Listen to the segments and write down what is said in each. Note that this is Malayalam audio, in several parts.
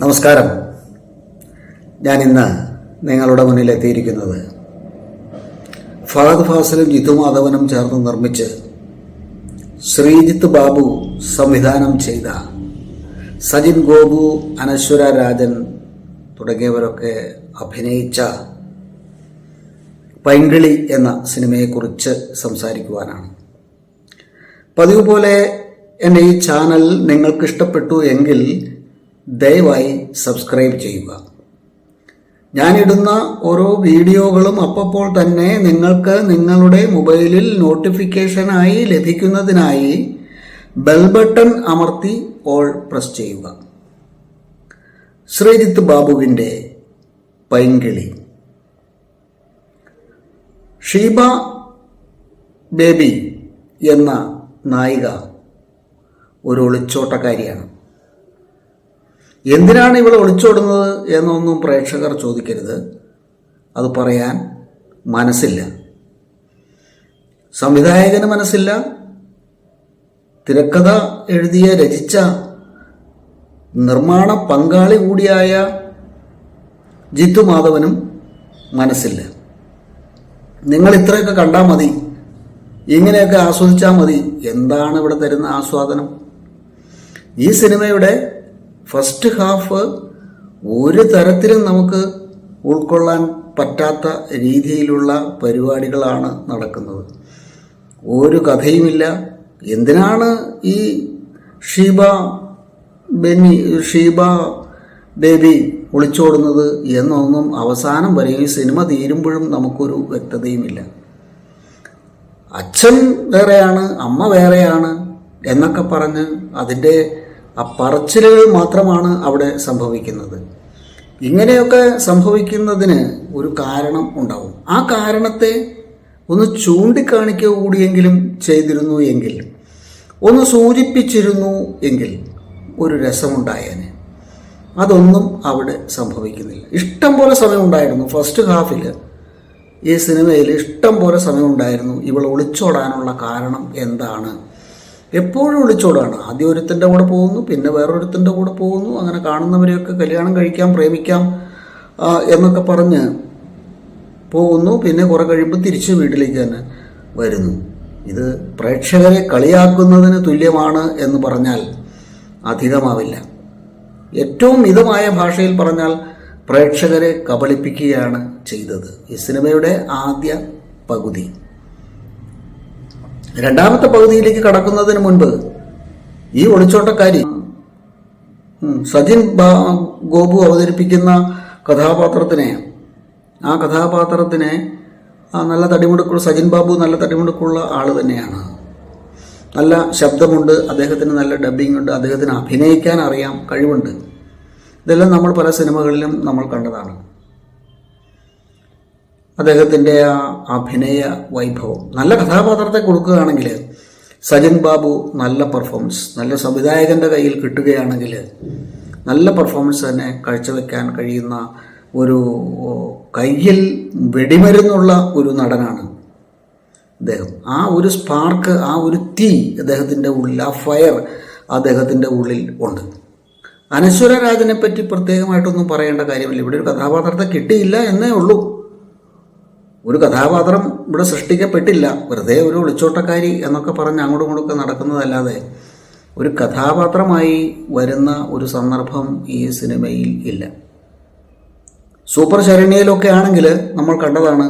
നമസ്കാരം. ഞാൻ ഇന്ന് നിങ്ങളുടെ മുന്നിൽ എത്തിയിരിക്കുന്നത് ഫഹദ് ഫാസിലും ജിത്തു മാധവനും ചേർന്ന് നിർമ്മിച്ച് ശ്രീജിത്ത് ബാബു സംവിധാനം ചെയ്ത സജിൻ ഗോപു അനശ്വര രാജൻ തുടങ്ങിയവരൊക്കെ അഭിനയിച്ച പൈങ്കിളി എന്ന സിനിമയെക്കുറിച്ച് സംസാരിക്കുവാനാണ്. പതിവ് പോലെ എന്റെ ഈ ചാനൽ നിങ്ങൾക്കിഷ്ടപ്പെട്ടു എങ്കിൽ ദയവായി സബ്സ്ക്രൈബ് ചെയ്യുക. ഞാനിടുന്ന ഓരോ വീഡിയോകളും അപ്പോൾ തന്നെ നിങ്ങൾക്ക് നിങ്ങളുടെ മൊബൈലിൽ നോട്ടിഫിക്കേഷനായി ലഭിക്കുന്നതിനായി ബെൽ ബട്ടൺ അമർത്തി ഓൾ പ്രസ് ചെയ്യുക. ശ്രീജിത്ത് ബാബുവിന്റെ പൈങ്കിളി. ഷീബ ബേബി എന്ന നായിക ഒരു ഒളിച്ചോട്ടക്കാരിയാണ്. എന്തിനാണ് ഇവിടെ ഒളിച്ചോടുന്നത് എന്നൊന്നും പ്രേക്ഷകർ ചോദിക്കരുത്. അത് പറയാൻ മനസ്സില്ല. സംവിധായകന് മനസ്സില്ല. തിരക്കഥ എഴുതിയ രചിച്ച നിർമ്മാണ പങ്കാളി കൂടിയായ ജിത്തു മാധവനും മനസ്സില്ല. നിങ്ങൾ ഇത്രയൊക്കെ കണ്ടാൽ മതി. ഇങ്ങനെയൊക്കെ ആസ്വദിച്ചാൽ മതി. എന്താണ് ഇവിടെ തരുന്ന ആസ്വാദനം? ഈ സിനിമയുടെ ഫസ്റ്റ് ഹാഫ് ഒരു തരത്തിലും നമുക്ക് ഉൾക്കൊള്ളാൻ പറ്റാത്ത രീതിയിലുള്ള പരിപാടികളാണ് നടക്കുന്നത്. ഒരു കഥയുമില്ല. എന്തിനാണ് ഈ ഷീബ ബെന്നി ഷീബ ബേബി ഒളിച്ചോടുന്നത് എന്നൊന്നും അവസാനം വരെ ഈ സിനിമ തീരുമ്പോഴും നമുക്കൊരു വ്യക്തതയുമില്ല. അച്ഛൻ വേറെയാണ് അമ്മ വേറെയാണ് എന്നൊക്കെ പറഞ്ഞ് അതിന്റെ ആ പറച്ചിലുകൾ മാത്രമാണ് അവിടെ സംഭവിക്കുന്നത്. ഇങ്ങനെയൊക്കെ സംഭവിക്കുന്നതിന് ഒരു കാരണം ഉണ്ടാവും. ആ കാരണത്തെ ഒന്ന് ചൂണ്ടിക്കാണിക്കുക കൂടിയെങ്കിലും ചെയ്തിരുന്നു എങ്കിൽ ഒന്ന് സൂചിപ്പിച്ചിരുന്നു എങ്കിൽ ഒരു രസമുണ്ടായേനെ. അതൊന്നും അവിടെ സംഭവിക്കുന്നില്ല. ഇഷ്ടം പോലെ സമയം ഉണ്ടായിരുന്നു ഫസ്റ്റ് ഹാഫിൽ ഈ സിനിമയിൽ ഇഷ്ടം പോലെ സമയം ഉണ്ടായിരുന്നു ഇവൾ ഒളിച്ചോടാനുള്ള കാരണം എന്താണ്? എപ്പോഴും ഒളിച്ചോടാണ് ആദ്യം ഒരുത്തിന്റെ കൂടെ പോകുന്നു പിന്നെ വേറൊരുത്തിന്റെ കൂടെ പോകുന്നു. അങ്ങനെ കാണുന്നവരെയൊക്കെ കല്യാണം കഴിക്കാം പ്രേമിക്കാം എന്നൊക്കെ പറഞ്ഞ് പോകുന്നു. പിന്നെ കുറെ കഴിയുമ്പോൾ തിരിച്ച് വീട്ടിലേക്ക് തന്നെ വരുന്നു. ഇത് പ്രേക്ഷകരെ കളിയാക്കുന്നതിന് തുല്യമാണ് എന്ന് പറഞ്ഞാൽ അധികമാവില്ല. ഏറ്റവും മിതമായ ഭാഷയിൽ പറഞ്ഞാൽ പ്രേക്ഷകരെ കബളിപ്പിക്കുകയാണ് ചെയ്തത്. ഈ സിനിമയുടെ ആദ്യ പകുതി. രണ്ടാമത്തെ പകുതിയിലേക്ക് കടക്കുന്നതിന് മുൻപ് ഈ ഒളിച്ചോട്ടക്കാരി സജിൻ ഗോപു അവതരിപ്പിക്കുന്ന കഥാപാത്രത്തിനെ ആ കഥാപാത്രത്തിനെ നല്ല തടിമുടുക്കുള്ള സജിൻ ബാബു നല്ല തടിമുടുക്കുള്ള ആൾ തന്നെയാണ്. നല്ല ശബ്ദമുണ്ട് അദ്ദേഹത്തിന് നല്ല ഡബ്ബിംഗ് ഉണ്ട് അദ്ദേഹത്തിന് അഭിനയിക്കാൻ അറിയാം കഴിവുണ്ട്. ഇതെല്ലാം നമ്മൾ പല സിനിമകളിലും നമ്മൾ കണ്ടതാണ്. അദ്ദേഹത്തിന്റെ ആ അഭിനയ വൈഭവം നല്ല കഥാപാത്രത്തെ കൊടുക്കുകയാണെങ്കിൽ സജിൻ ബാബു നല്ല പെർഫോമൻസ് നല്ല സംവിധായകന്റെ കയ്യിൽ കിട്ടുകയാണെങ്കിൽ നല്ല പെർഫോമൻസ് തന്നെ കാഴ്ചവെക്കാൻ കഴിയുന്ന ഒരു കയ്യിൽ വെടിമരുന്നുള്ള ഒരു നടനാണ് അദ്ദേഹം. ആ ഒരു സ്പാർക്ക് ആ ഒരു തീ അദ്ദേഹത്തിന്റെ ഉള്ളിൽ ആ ഫയർ അദ്ദേഹത്തിന്റെ ഉള്ളിൽ ഉണ്ട്. അനശ്വര പറ്റി പ്രത്യേകമായിട്ടൊന്നും പറയേണ്ട കാര്യമില്ല. ഇവിടെ ഒരു കഥാപാത്രത്തെ കിട്ടിയില്ല എന്നേ ഉള്ളൂ. ഒരു കഥാപാത്രം ഇവിടെ സൃഷ്ടിക്കപ്പെട്ടില്ല. വെറുതെ ഒരു ഒളിച്ചോട്ടക്കാരി എന്നൊക്കെ പറഞ്ഞ് അങ്ങോട്ടും ഇങ്ങോട്ടൊക്കെ നടക്കുന്നതല്ലാതെ ഒരു കഥാപാത്രമായി വരുന്ന ഒരു സന്ദർഭം ഈ സിനിമയിൽ ഇല്ല. സൂപ്പർ ശരണ്യയിലൊക്കെ ആണെങ്കിൽ നമ്മൾ കണ്ടതാണ്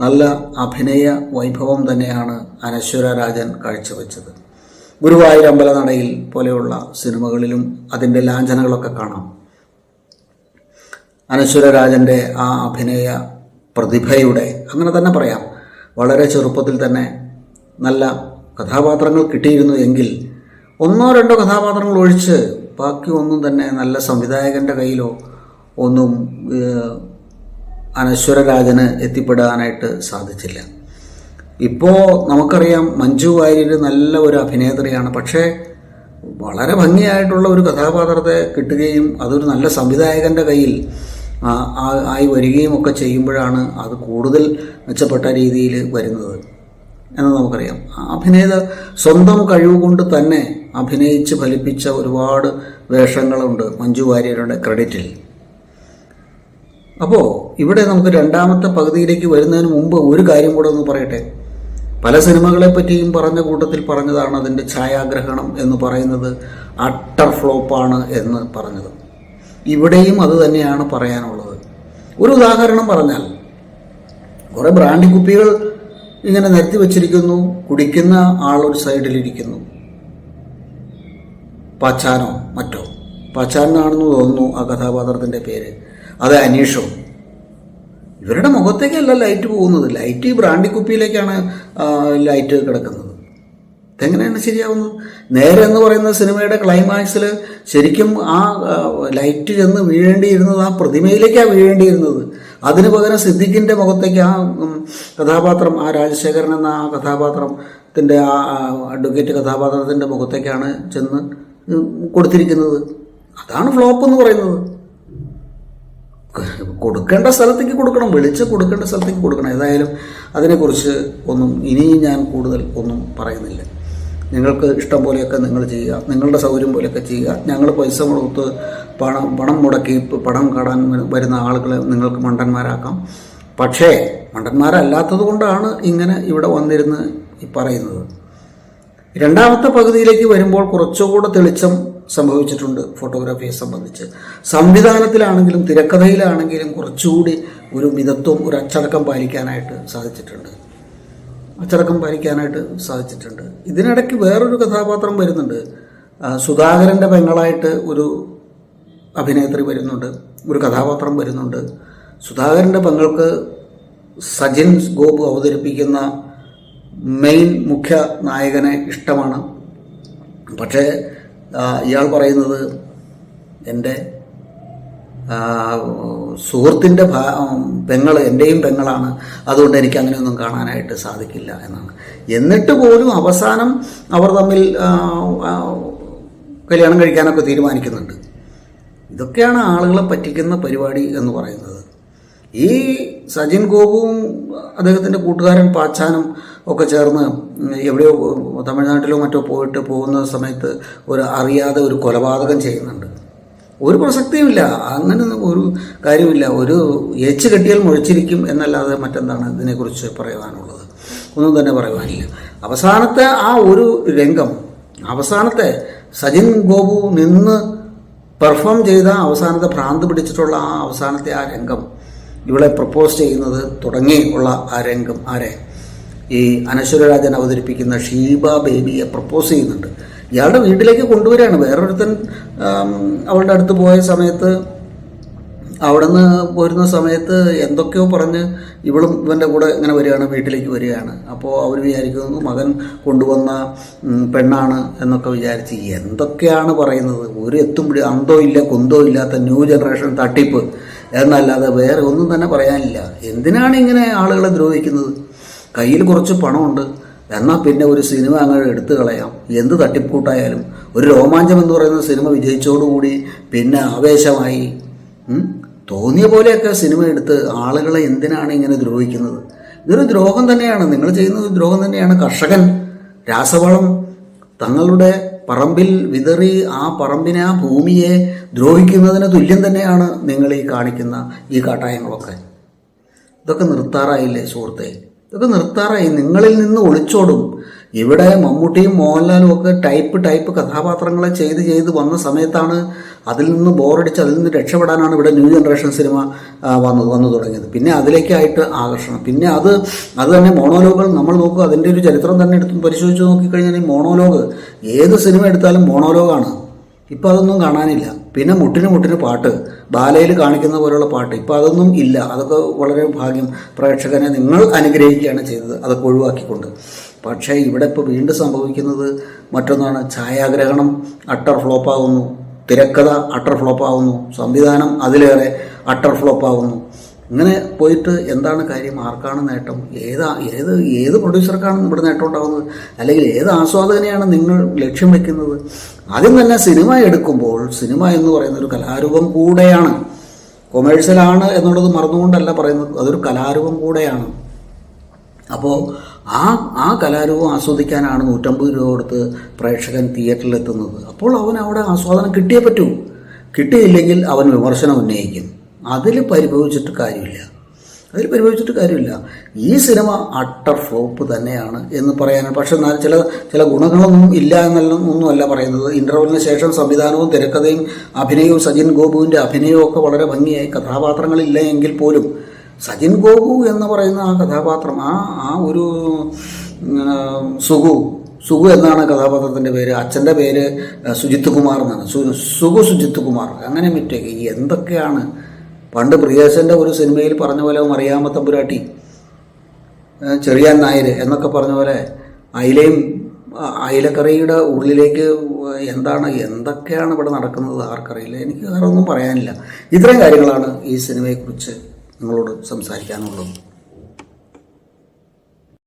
നല്ല അഭിനയ വൈഭവം തന്നെയാണ് അനശ്വര രാജൻ കാഴ്ചവെച്ചത്. ഗുരുവായൂർ അമ്പലനടയിൽ പോലെയുള്ള സിനിമകളിലും അതിന്റെ ലാഞ്ചനകളൊക്കെ കാണാം. അനശ്വര രാജന്റെ ആ അഭിനയ പ്രതിഭയുടെ അങ്ങനെ തന്നെ പറയാം. വളരെ ചെറുപ്പത്തിൽ തന്നെ നല്ല കഥാപാത്രങ്ങൾ കിട്ടിയിരുന്നു എങ്കിൽ ഒന്നോ രണ്ടോ കഥാപാത്രങ്ങൾ ഒഴിച്ച് ബാക്കി ഒന്നും തന്നെ നല്ല സംവിധായകന്റെ കയ്യിലോ ഒന്നും അനശ്വരരാജന് എത്തിപ്പെടാനായിട്ട് സാധിച്ചില്ല. ഇപ്പോൾ നമുക്കറിയാം മഞ്ജു വാര്യർ നല്ല ഒരു അഭിനേത്രിയാണ്. പക്ഷേ വളരെ ഭംഗിയായിട്ടുള്ള ഒരു കഥാപാത്രത്തെ കിട്ടുകയും അതൊരു നല്ല സംവിധായകന്റെ കയ്യിൽ ആയി വരികയും ഒക്കെ ചെയ്യുമ്പോഴാണ് അത് കൂടുതൽ മെച്ചപ്പെട്ട രീതിയിൽ വരുന്നത്. എന്ന് നമുക്കറിയാം. അഭിനേത സ്വന്തം കഴിവ് കൊണ്ട് തന്നെ അഭിനയിച്ച് ഫലിപ്പിച്ച ഒരുപാട് വേഷങ്ങളുണ്ട് മഞ്ജു വാര്യരുടെ ക്രെഡിറ്റിൽ. അപ്പോൾ ഇവിടെ നമുക്ക് രണ്ടാമത്തെ പകുതിയിലേക്ക് വരുന്നതിന് മുമ്പ് ഒരു കാര്യം കൂടെ ഒന്ന് പറയട്ടെ. പല സിനിമകളെ പറ്റിയും പറഞ്ഞ കൂട്ടത്തിൽ പറഞ്ഞതാണ് അതിന്റെ ഛായാഗ്രഹണം എന്ന് പറയുന്നത് അട്ടർ ഫ്ലോപ്പാണ് എന്ന് പറഞ്ഞത്. ഇവിടെയും അത് തന്നെയാണ് പറയാനുള്ളത്. ഒരു ഉദാഹരണം പറഞ്ഞാൽ കുറേ ബ്രാൻഡി കുപ്പികൾ ഇങ്ങനെ നിരത്തി വച്ചിരിക്കുന്നു കുടിക്കുന്ന ആൾ ആളൊരു സൈഡിലിരിക്കുന്നു. പാച്ചാനോ മറ്റോ. പാച്ചാനാണെന്ന് തോന്നുന്നു ആ കഥാപാത്രത്തിന്റെ പേര്. അത് അനീഷോ. ഇവരുടെ മുഖത്തേക്കല്ല ലൈറ്റ് പോകുന്നത്. ലൈറ്റ് ഈ ബ്രാൻഡി കുപ്പിയിലേക്കാണ് ലൈറ്റ് കിടക്കുന്നത്. ഇതെങ്ങനെയാണ് ശരിയാവുന്നത്? നേരെ എന്ന് പറയുന്ന സിനിമയുടെ ക്ലൈമാക്സിൽ ശരിക്കും ആ ലൈറ്റ് ചെന്ന് വീഴേണ്ടിയിരുന്നത് ആ പ്രതിമയിലേക്കാണ് വീഴേണ്ടിയിരുന്നത്. അതിനു പകരം സിദ്ദിഖിന്റെ മുഖത്തേക്ക് ആ കഥാപാത്രം ആ രാജശേഖരൻ എന്ന ആ കഥാപാത്രത്തിന്റെ ആ അഡ്വക്കേറ്റ് കഥാപാത്രത്തിന്റെ മുഖത്തേക്കാണ് ചെന്ന് കൊടുത്തിരിക്കുന്നത്. അതാണ് ഫ്ലോപ്പ് എന്ന് പറയുന്നത്. കൊടുക്കേണ്ട സ്ഥലത്തേക്ക് കൊടുക്കണം വിളിച്ച് കൊടുക്കേണ്ട സ്ഥലത്തേക്ക് കൊടുക്കണം. ഏതായാലും അതിനെക്കുറിച്ച് ഒന്നും ഇനിയും ഞാൻ കൂടുതൽ ഒന്നും പറയുന്നില്ല. നിങ്ങൾക്ക് ഇഷ്ടം പോലെയൊക്കെ നിങ്ങൾ ചെയ്യുക. നിങ്ങളുടെ സൗകര്യം പോലെയൊക്കെ ചെയ്യുക. ഞങ്ങൾ പൈസ കൊടുത്ത് പണം പണം മുടക്കി പണം കടാൻ വരുന്ന ആളുകളെ നിങ്ങൾക്ക് മണ്ടന്മാരാക്കാം. പക്ഷേ മണ്ടന്മാരല്ലാത്തത് കൊണ്ടാണ് ഇങ്ങനെ ഇവിടെ വന്നിരുന്ന് ഈ പറയുന്നത്. രണ്ടാമത്തെ പകുതിയിലേക്ക് വരുമ്പോൾ കുറച്ചുകൂടെ തെളിച്ചം സംഭവിച്ചിട്ടുണ്ട് ഫോട്ടോഗ്രാഫിയെ സംബന്ധിച്ച്. സംവിധാനത്തിലാണെങ്കിലും തിരക്കഥയിലാണെങ്കിലും കുറച്ചുകൂടി ഒരു മിതത്വം ഒരു അച്ചടക്കം പാലിക്കാനായിട്ട് സാധിച്ചിട്ടുണ്ട്. അച്ചടക്കം പാലിക്കാനായിട്ട് സാധിച്ചിട്ടുണ്ട്. ഇതിനിടയ്ക്ക് വേറൊരു കഥാപാത്രം വരുന്നുണ്ട്. സുധാകരന്റെ പെങ്ങളായിട്ട് ഒരു അഭിനേത്രി വരുന്നുണ്ട്. ഒരു കഥാപാത്രം വരുന്നുണ്ട്. സുധാകരന്റെ പെങ്ങൾക്ക് സജിൻ ഗോപു അവതരിപ്പിക്കുന്ന മെയിൻ മുഖ്യ നായകനെ ഇഷ്ടമാണ്. പക്ഷേ ഇയാൾ പറയുന്നത് എന്റെ സുഹൃത്തിന്റെ പെങ്ങൾ എന്റെയും പെങ്ങളാണ്. അതുകൊണ്ട് എനിക്ക് അങ്ങനെയൊന്നും കാണാനായിട്ട് സാധിക്കില്ല എന്നാണ്. എന്നിട്ട് പോലും അവസാനം അവർ തമ്മിൽ കല്യാണം കഴിക്കാനൊക്കെ തീരുമാനിക്കുന്നുണ്ട്. ഇതൊക്കെയാണ് ആളുകളെ പറ്റിക്കുന്ന പരിപാടി എന്ന് പറയുന്നത്. ഈ സജിൻ ഗോപുവും അദ്ദേഹത്തിന്റെ കൂട്ടുകാരൻ പാച്ചാനും ഒക്കെ ചേർന്ന് എവിടെയോ തമിഴ്നാട്ടിലോ മറ്റോ പോയിട്ട് പോകുന്ന സമയത്ത് ഒരു അറിയാതെ ഒരു കൊലപാതകം ചെയ്യുന്നുണ്ട്. ഒരു പ്രസക്തിയുമില്ല. അങ്ങനെ ഒരു കാര്യമില്ല. ഒരു എച്ച് കെട്ടിയാൽ മുഴിച്ചിരിക്കും എന്നല്ലാതെ മറ്റെന്താണ് ഇതിനെക്കുറിച്ച് പറയുവാനുള്ളത് ഒന്നും തന്നെ പറയുവാനില്ല അവസാനത്തെ ആ ഒരു രംഗം അവസാനത്തെ സജിൻ ഗോപു നിന്ന് പെർഫോം ചെയ്ത അവസാനത്തെ ഭ്രാന്ത് പിടിച്ചിട്ടുള്ള ആ അവസാനത്തെ ആ രംഗം ഇവളെ പ്രപ്പോസ് ചെയ്യുന്നത് തുടങ്ങിയുള്ള ആ രംഗം ആരെ? ഈ അനശ്വരരാജൻ അവതരിപ്പിക്കുന്ന ഷീബ ബേബിയെ പ്രപ്പോസ് ചെയ്യുന്നുണ്ട്. ഇയാളുടെ വീട്ടിലേക്ക് കൊണ്ടുവരികയാണ്. വേറൊരുത്തൻ അവളുടെ അടുത്ത് പോയ സമയത്ത് അവിടെ നിന്ന് പോരുന്ന സമയത്ത് എന്തൊക്കെയോ പറഞ്ഞ് ഇവളും ഇവന്റെ കൂടെ ഇങ്ങനെ വരികയാണ് വീട്ടിലേക്ക് വരികയാണ്. അപ്പോൾ അവർ വിചാരിക്കുന്നു മകൻ കൊണ്ടുവന്ന പെണ്ണാണ് എന്നൊക്കെ വിചാരിച്ച് എന്തൊക്കെയാണ് പറയുന്നത്? ഒരു എത്തും പിടി അന്തോ ഇല്ല കൊന്തോ ഇല്ലാത്ത ന്യൂ ജനറേഷൻ തട്ടിപ്പ്. എന്നല്ലാതെ വേറെ ഒന്നും തന്നെ പറയാനില്ല. എന്തിനാണ് ഇങ്ങനെ ആളുകളെ ദ്രോഹിക്കുന്നത്? കയ്യിൽ കുറച്ച് പണമുണ്ട്. എന്നാൽ പിന്നെ ഒരു സിനിമ അങ്ങോട്ട് എടുത്തു കളയാം. എന്ത് തട്ടിപ്പൂട്ടായാലും ഒരു രോമാഞ്ചം എന്ന് പറയുന്ന സിനിമ വിജയിച്ചോടുകൂടി പിന്നെ ആവേശമായി. തോന്നിയ പോലെയൊക്കെ സിനിമ എടുത്ത് ആളുകളെ എന്തിനാണ് ഇങ്ങനെ ദ്രോഹിക്കുന്നത്? ഇതൊരു ദ്രോഹം തന്നെയാണ്. നിങ്ങൾ ചെയ്യുന്നത് ദ്രോഹം തന്നെയാണ്. കർഷകൻ രാസവളം തങ്ങളുടെ പറമ്പിൽ വിതറി ആ പറമ്പിനെ ആ ഭൂമിയെ ദ്രോഹിക്കുന്നതിന് തുല്യം തന്നെയാണ് നിങ്ങൾ ഈ കാണിക്കുന്ന ഈ കാട്ടായങ്ങളൊക്കെ. ഇതൊക്കെ നിർത്താറായില്ലേ സുഹൃത്തെ? ഇതൊക്കെ നിർത്താറായി. നിങ്ങളിൽ നിന്ന് ഒളിച്ചോടും. ഇവിടെ മമ്മൂട്ടിയും മോഹൻലാലും ഒക്കെ ടൈപ്പ് ടൈപ്പ് കഥാപാത്രങ്ങളെ ചെയ്ത് ചെയ്ത് വന്ന സമയത്താണ് അതിൽ നിന്ന് ബോറടിച്ച് അതിൽ നിന്ന് രക്ഷപ്പെടാനാണ് ഇവിടെ ന്യൂ ജനറേഷൻ സിനിമ വന്നു വന്നു തുടങ്ങിയത്. പിന്നെ അതിലേക്കായിട്ട് ആകർഷണം. പിന്നെ അത് അത് തന്നെ മോണോലോഗുകൾ നമ്മൾ നോക്കുക. അതിന്റെ ഒരു ചരിത്രം തന്നെ എടുത്ത് പരിശോധിച്ച് നോക്കിക്കഴിഞ്ഞാൽ ഈ മോണോലോഗ് ഏത് സിനിമ എടുത്താലും മോണോലോഗാണ്. ഇപ്പം അതൊന്നും കാണാനില്ല. പിന്നെ മുട്ടിന് മുട്ടിന് പാട്ട്. ബാലയിൽ കാണിക്കുന്ന പോലെയുള്ള പാട്ട്. ഇപ്പം അതൊന്നും ഇല്ല. അതൊക്കെ വളരെ ഭാഗ്യം. പ്രേക്ഷകനെ നിങ്ങൾ അനുഗ്രഹിക്കുകയാണ് ചെയ്തത്. അതൊക്കെ ഒഴിവാക്കിക്കൊണ്ട്. പക്ഷേ ഇവിടെ ഇപ്പോൾ വീണ്ടും സംഭവിക്കുന്നത് മറ്റൊന്നാണ്. ഛായാഗ്രഹണം അട്ടർ ഫ്ലോപ്പാകുന്നു തിരക്കഥ അട്ടർ ഫ്ലോപ്പാകുന്നു സംവിധാനം അതിലേറെ അട്ടർ ഫ്ലോപ്പാകുന്നു ഇങ്ങനെ പോയിട്ട് എന്താണ് കാര്യം? ആർക്കാണ് നേട്ടം? ഏതാ ഏത് ഏത് പ്രൊഡ്യൂസർക്കാണ് ഇവിടെ നേട്ടം ഉണ്ടാകുന്നത് അല്ലെങ്കിൽ ഏത് ആസ്വാദകനെയാണ് നിങ്ങൾ ലക്ഷ്യം വെക്കുന്നത്? ആദ്യം തന്നെ സിനിമ എടുക്കുമ്പോൾ സിനിമ എന്ന് പറയുന്ന ഒരു കലാരൂപം കൂടെയാണ്. കൊമേഴ്സ്യലാണ് എന്നുള്ളത് മറന്നുകൊണ്ടല്ല പറയുന്നത്. അതൊരു കലാരൂപം കൂടെയാണ്. അപ്പോൾ ആ ആ കലാരൂപം ആസ്വദിക്കാനാണ് നൂറ്റമ്പത് രൂപ കൊടുത്ത് പ്രേക്ഷകൻ തിയേറ്ററിൽ എത്തുന്നത് അപ്പോൾ അവൻ അവിടെ ആസ്വാദനം കിട്ടിയേ പറ്റൂ. കിട്ടിയില്ലെങ്കിൽ അവൻ വിമർശനം ഉന്നയിക്കും. അതിൽ പരിഭവിച്ചിട്ട് കാര്യമില്ല. അതിൽ പരിഭവിച്ചിട്ട് കാര്യമില്ല. ഈ സിനിമ അട്ടർ ഫ്ലോപ്പ് തന്നെയാണ് എന്ന് പറയാനാണ്. പക്ഷെ എന്നാൽ ചില ചില ഗുണങ്ങളൊന്നും ഇല്ല എന്നെല്ലാം ഒന്നുമല്ല പറയുന്നത്. ഇന്റർവെലിന് ശേഷം സംവിധാനവും തിരക്കഥയും അഭിനയവും സജിൻ ഗോപുവിന്റെ അഭിനയവും ഒക്കെ വളരെ ഭംഗിയായി. കഥാപാത്രങ്ങളില്ല എങ്കിൽ പോലും സജിൻ ഗോപു എന്ന് പറയുന്ന ആ കഥാപാത്രം ആ ആ ഒരു സുഖു സുഖു എന്നാണ് കഥാപാത്രത്തിന്റെ പേര്. അച്ഛന്റെ പേര് സുജിത്ത് കുമാർ എന്നാണ്. സു- സുഗു സുജിത്ത് കുമാർ. അങ്ങനെ മിറ്റേക്ക്. എന്തൊക്കെയാണ് പണ്ട് പ്രിയേശന്റെ ഒരു സിനിമയിൽ പറഞ്ഞ പോലെ മറിയാമ്മ തമ്പുരാട്ടി നായർ എന്നൊക്കെ പറഞ്ഞ പോലെ അയിലയും അയിലക്കറിയുടെ ഉള്ളിലേക്ക് എന്താണ് എന്തൊക്കെയാണ് ഇവിടെ നടക്കുന്നത് ആർക്കറിയില്ല. എനിക്ക് വേറെ ഒന്നും പറയാനില്ല. ഇത്രയും കാര്യങ്ങളാണ് ഈ സിനിമയെക്കുറിച്ച് നിങ്ങളോട് സംസാരിക്കാനുള്ളത്.